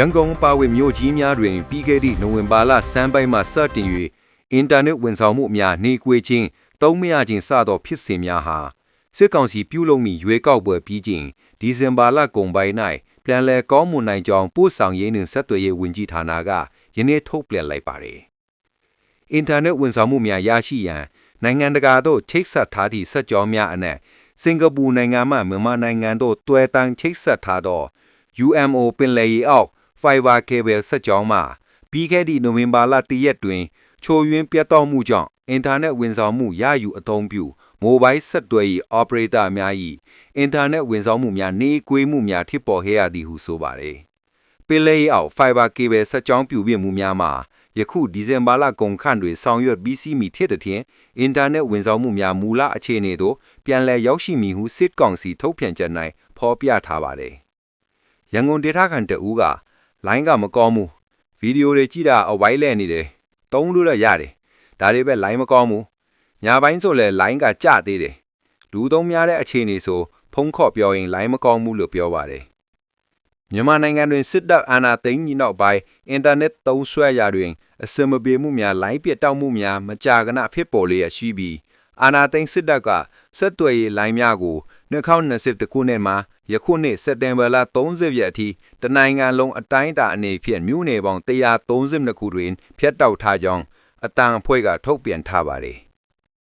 ရန်ကုန်ပါဝင်မြို့ကြီးများတွင်ပြီးခဲ့သည့်နိုဝင်ဘာလစမ်းပိုင်းမှစတင်၍အင်တာနက်ဝန်ဆောင်မှုများနှေးကွေးခြင်းသုံးမရခြင်းစသောဖြစ်စဉ်များဟာစစ်ကောင်စီပြုလုပ်မည့်ရွေးကောက်ပွဲပြီးခြင်းဒီဇင်ဘာလကုန်ပိုင်း၌ပြန်လည်ကောင်းမွန်နိုင်ကြောင်းပို့ဆောင်ရေးနှင့်ဆက်သွယ်ရေးဝန်ကြီးဌာနကယနေ့ထုတ်ပြန်လိုက်ပါသည်အင်တာနက်ဝန်ဆောင်မှုများရရှိရန်နိုင်ငံတကာသို့ချိတ်ဆက်ထားသည့်စက်ကြောင်းများအနက်စင်ကာပူနိုင်ငံမှမြန်မာနိုင်ငံသို့တွဲတန်းချိတ်ဆက်ထားသော UMO ပင်လယ်ရေအောက် Fiber Cable ဆက်ကြောင်းမှပြီးခဲ့သည့်နိုဝင်ဘာလတရက်တွင်ချိုယွင်းပြတ်တောက်မှုကြောင့်အင်တာနက်ဝန်ဆောင်မှုရယူအသုံးပြုမိုဘိုင်းဆက်သွယ်ရေး operator များ၏အင်တာနက်ဝန်ဆောင်မှုများနှေးကွေးမှုများဖြစ်ပေါ်ခဲ့ရသည်ဟုဆိုပါသည်ပင်လယ်ရေအောက် Fiber Cable ဆက်ကြောင်းပြုပြင်မှုများမှာယခုဒီဇင်ဘာလကုန်ခန့်တွင်ဆောင်ရွက်ပြီးစီးမီဖြစ်သည်ဖြင့်အင်တာနက်ဝန်ဆောင်မှုများမူလအခြေအနေသို့ပြန်လည်ရောက်ရှိမည်ဟုစစ်ကောင်စီထုတ်ပြန်ချက်၌ဖော်ပြထားပါသည်ရန်ကုန်ဒေသခံတအူးက လိုင်းကမကောင်းဘူးဗီဒီယိုတွေကြည့်တာအဝိုင်းလဲနေတယ်တုံးလို့တော့ရတယ်ဒါတွေပဲလိုင်းမကောင်းဘူးညာပိုင်းဆိုလဲလိုင်းကကြသေးတယ်လူသုံးများတဲ့အခြေအနေဆိုဖုံးခော့ပြောရင်လိုင်းမကောင်းဘူးလို့ပြောပါတယ်မြန်မာနိုင်ငံတွင်စစ်တပ်အာဏာသိမ်းပြီးနောက်ပိုင်းအင်တာနက်သုံးစွဲရာတွင်အစမပြေမှုများလိုင်းပြတ်တောက်မှုများမကြာခဏဖြစ်ပေါ်လျက်ရှိပြီးအာဏာသိမ်းစစ်တပ်ကဆက်သွယ်ရေးလိုင်းများကို 2020ခုနှစ်မှာယခုနှစ်စက်တင်ဘာလ30ရက်အထိတနိုင်ငံလုံးအတိုင်းအတာအနေဖြင့်မြို့နယ်ပေါင်း132ခုတွင်ဖျက်တောက်ထားကြောင်းအတန်အဖွဲ့ကထုတ်ပြန်ထားပါတယ်